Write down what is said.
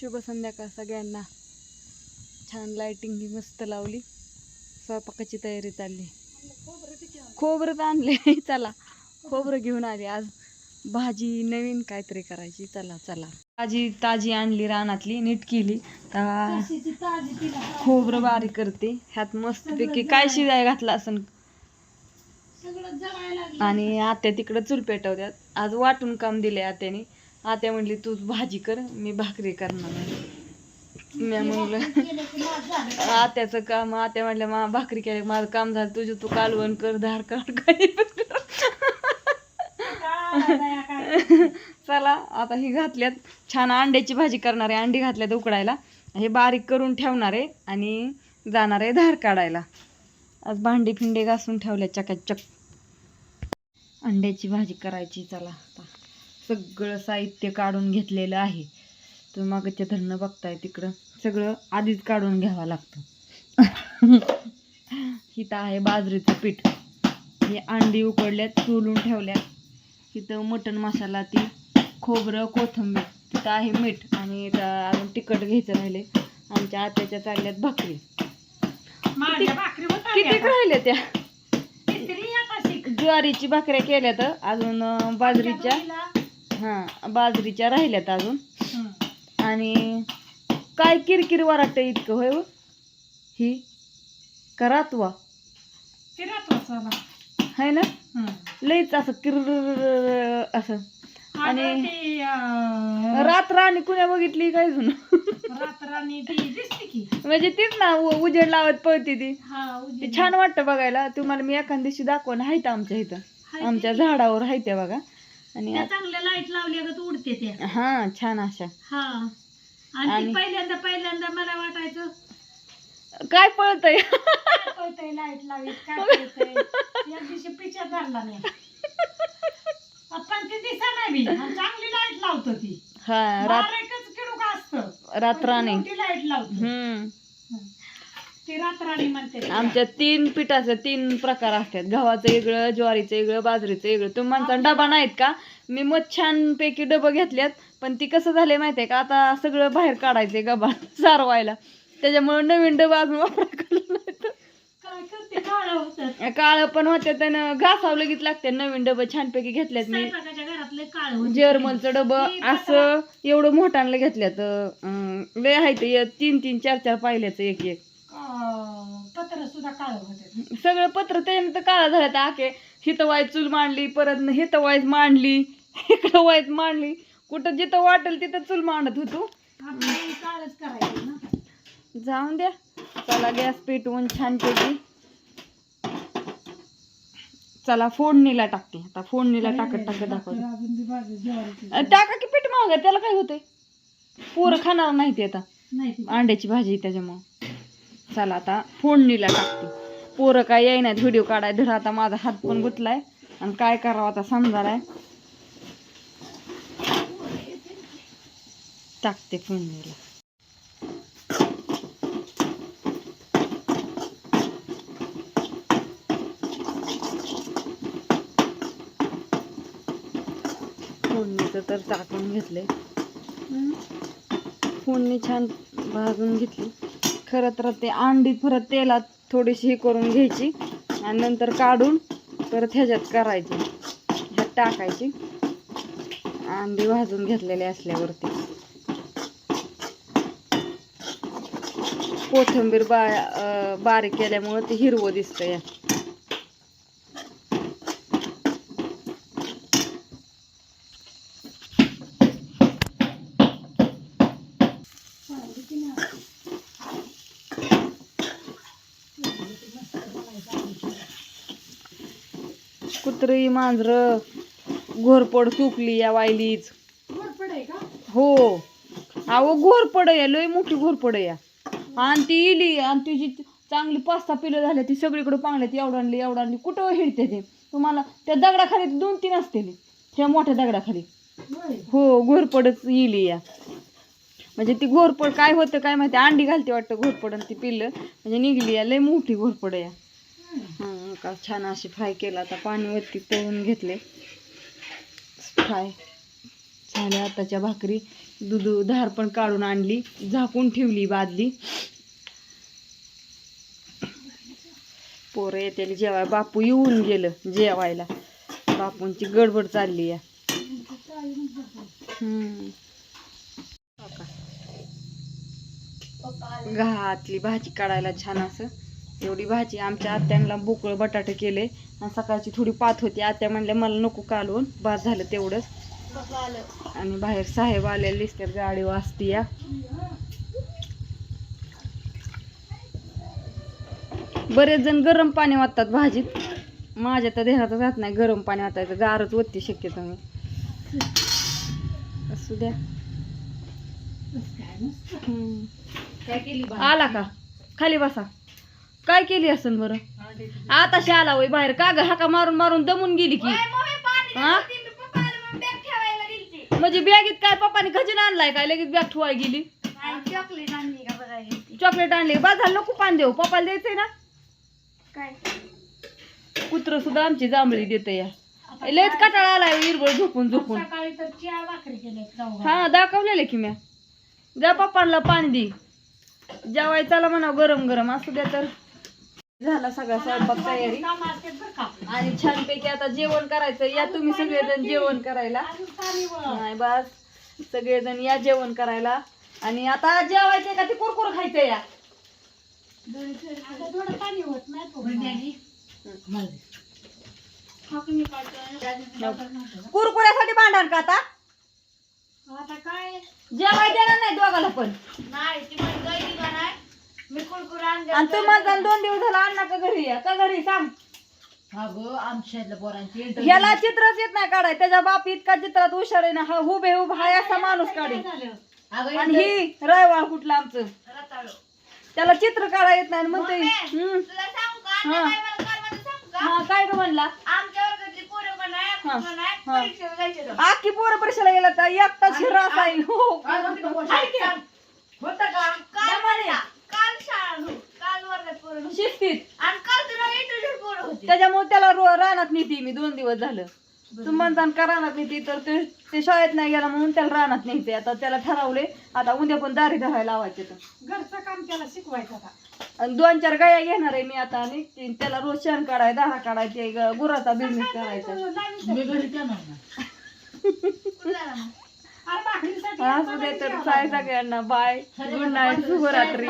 शुभ संध्याकाळ सगळ्यांना. छान लाइटिंग ही मस्त लावली. स्वयंपाकाची तयारी चालली. खोबरं तर आणले. चला. खोबरं घेऊन आले आज. भाजी नवीन काहीतरी करायची. चला चला. भाजी ताजी आणली रानातली नीट केली. तर खोबरं बारीक करते. ह्यात मस्त पैकी काय शिजाय घातला असं आणि आत्या तिकडं चूल पेटवत्यात. आज वाटून काम दिले आत्याने. आत्या म्हणली तू भाजी कर मी भाकरी करणार आहे. मी म्हणलं आत्याचं काम आत्या म्हणल्या मा भाकरी केली माझं काम झालं तुझं तू कालवण कर धार काढ काही चला आता ही घातल्यात. छान अंड्याची भाजी करणार आहे अंडी घातल्यात उकडायला. हे बारीक करून ठेवणार आहे आणि जाणार आहे धार काढायला. आज भांडी फिंडे घासून ठेवल्या चकाचक. अंड्याची भाजी करायची चला आता. सगळं साहित्य काढून घेतलेलं आहे. तुम्ही मागच्या धरणं बघताय तिकडं. सगळं आधीच काढून घ्यावं लागतं. इथं आहे बाजरीचं पीठ. हे अंडी उकडल्यात चोलून ठेवल्यात. इथं मटण मसाला ती खोबरं कोथिंबीर. तिथं आहे मीठ आणि इथं अजून तिखट घ्यायचं राहिले. आमच्या आत्याच्या चालल्यात भाकरी. किती राहिल्या त्या? ज्वारीची भाकऱ्या केल्या तर अजून बाजरीच्या. हां बाजरीच्या राहिल्यात अजून. आणि काय किरकिर वाटतं इतकं होय हो? ही? करातवा है ना लईच असं किर असं आणि रात्र आणि कुण्या बघितली काय जुन म्हणजे तीच ना? उजेड लावत पळती ती ते छान वाटतं बघायला तुम्हाला मी एखाद दिवशी दाखवून आहेत आमच्या इथं आमच्या झाडावर आहे त्या बघा आणि आत- चांगल्या लाइट लावल्या का उडते त्या. हा छान अशा. हा. आणि आणि- ती पहिल्यांदा पहिल्यांदा मला वाटायचं काय पळतय? काय कळतंय लाइट लावीत काय कळतंय या दिवशी पिक्चर धरला नाही पण ती दिसा नाही बी. आणि चांगली लाइट लावतो ती. हा रात बारीकच किडूक असतं. रात्राने लाइट लावतो. हम्म. म्हणते. आमच्या तीन पिठाचे तीन प्रकार असतात. गव्हाचं वेगळं ज्वारीचं वेगळं बाजरीचं वेगळं. तुम्ही म्हणता डबा नाहीत का? मी मग छानपैकी डबं घेतल्यात पण ती कसं झालंय माहितीये का? आता सगळं बाहेर काढायचंय गबा सारवायला. त्याच्यामुळे नवीन डबा अजून करते? काळ पण होते त्यानं घासावं लगेच लागते नवीन डबं छानपैकी घेतल्यात मी. जर्मनचं डबं असं एवढं मोठ्यानं घेतल्यात. लय आहे ते. तीन तीन चार चार पाहिल्याचं एक एक. काळ होते. सगळं पत्र त्याने तर काळा झाला तर हिथं वाईज चूल मांडली परत हिथं वाईज मांडली इकडं वाईज मांडली. कुठं जिथं वाटेल तिथं चूल मांडत होतो. काळच करायचं ना. जाऊन द्या. चला गॅस पेटवून छानपैकी चला फोडणीला टाकते. आता फोडणीला टाकत टाकत दाखवते. अजून बी बाजू ज्वारीची अं, टाका की पीठ माग त्याला काय होतंय? पोरं खाणार नाही ते आता. नाही ती अंड्याची भाजी त्याच्यामुळं. चला आता फोडणीला टाकते. पोरं काय येईनात व्हिडिओ काढाय धर आता माझा हात पण गुतलाय. आणि काय करावं आता समजालाय. टाकते फोडणीला. फोडणीचं तर टाकून घेतलंय. फोडणी छान भाजून घेतली. खरं तर ते अंडी परत तेलात थोडीशी हे करून घ्यायची आणि नंतर काढून परत ह्याच्यात करायची. ह्यात टाकायची. अंडी भाजून घेतलेले असल्यावरती. कोथिंबीर बा बारीक केल्यामुळं ते हिरवं दिसतं या कुत्री मांजरं घोरपड सुकली या वायलीच हो. अहो घोरपड या लय मोठी घोरपड या. आणि ती इली आणि तिची चांगली पाच सहा पिलं झाल्या ती सगळीकडे पांगल्यात एवढं आणली एवढं आणली कुठं हिडते ते? तुम्हाला त्या दगडाखाली ते दोन तीन असते त्या मोठ्या दगडाखाली. हो घोरपडच इली या. म्हणजे ती घोरपड काय होतं काय माहिती अंडी घालते वाटतं घोरपड आणि ती पिल्लं. म्हणजे निघली या लय मोठी घोरपड या. हं, का छान अशी फ्राय केला आता पाणीवरती तळून घेतले. फ्राय झाल्या आताच्या भाकरी. दूध धार पण काढून आणली. झाकून ठेवली बादली. पोरं येते जेवाय. बापू येऊन गेलं जेवायला. बापूंची गडबड चालली आहे. घातली भाजी काढायला छान असं. एवढी भाजी आमच्या आत्यांना बोकळ बटाटे केले. आणि सकाळची थोडी पात होती. आत्या म्हणल्या मला नको कालवून. भात झालं तेवढंच. आणि बाहेर साहेब आलेले दिसतात गाडी वाजती या. बरेच जण गरम पाणी वाटतात भाजीत. माझ्या तर देहातच जात नाही गरम पाणी वाटायचं. गारच वत्ती शक्यतो मी. असू द्या. आला का? खाली बसा. काय केली असन बरं? आताशी आला वय बाहेर. का ग? हाका मारून मारून दमून गेली की. हा? म्हणजे बॅगीत काय पप्पाने खजिन आणलाय काय? लगेच बॅग ठेवाय गेली. चॉकलेट आणली का बघायला चॉकलेट आणली नको पान देऊ. पप्पाला द्यायचंय ना? काय? कुत्र सुद्धा आमची जांभळी देते या. लयच कटाळा आलाय इरबळ झोपून झोपून. सकाळी तर चिया भाकरी केल्या जाऊ हा दाखवलेले की म्या. जा पप्पांना पाणी दे. जेवाय चला म्हणा गरम गरम असू द्या तर. झाला सगळा स्वयंपाक तयारी. आणि छानपैकी आता जेवण करायचं या तुम्ही सगळेजण जेवण करायला. नाही बस. सगळेजण या जेवण करायला. आणि आता जेवायचे का? ते कुरकुर खायचं या. आता थोडं पाणी होत नाही पूर्ण. हाकून काढतो. कुरकुऱ्यासाठी भांडण का आता? आता काय? जेवाय देणार नाही दोघाला पण. नाही मी कुरकुर आणले आणि तू माझा दोन दिवस झाला अण्णा का घरी या का घरी सांग अगं आमच्या पोरांची ह्याला चित्रच येत नाही काढाय त्याच्या बाप इतका चित्रात हुशार आहे ना हा हुबे हुब हाय असा माणूस काढे आणि ही रयवाळ कुठलं आमचं त्याला चित्र काढा येत नाही आणि म्हणते हम्म. हा. हा काय ग म्हणला हा. आखी पोरं परीक्षेला गेला तर एकटा शिरा हो. शिस्तीत त्याच्यामुळे त्याला रो- रानात नेते मी दोन दिवस झालं. तू म्हणता का रानात नेते तर ते ते शाळेत नाही गेला म्हणून त्याला रानात नेते. आता त्याला ठरवले आता उद्या पण दारी धरायला लावायचे तर. घरचं काम त्याला शिकवायचं आता. आणि दोन चार गाया घेणार आहे मी आता आणि ते- त्याला रोज शेण काढाय दारा काढायचे ग- गुराचा बिझनेस करायचा. असू दे तर काय सगळ्यांना बाय. गुड नाईट शुभरात्री.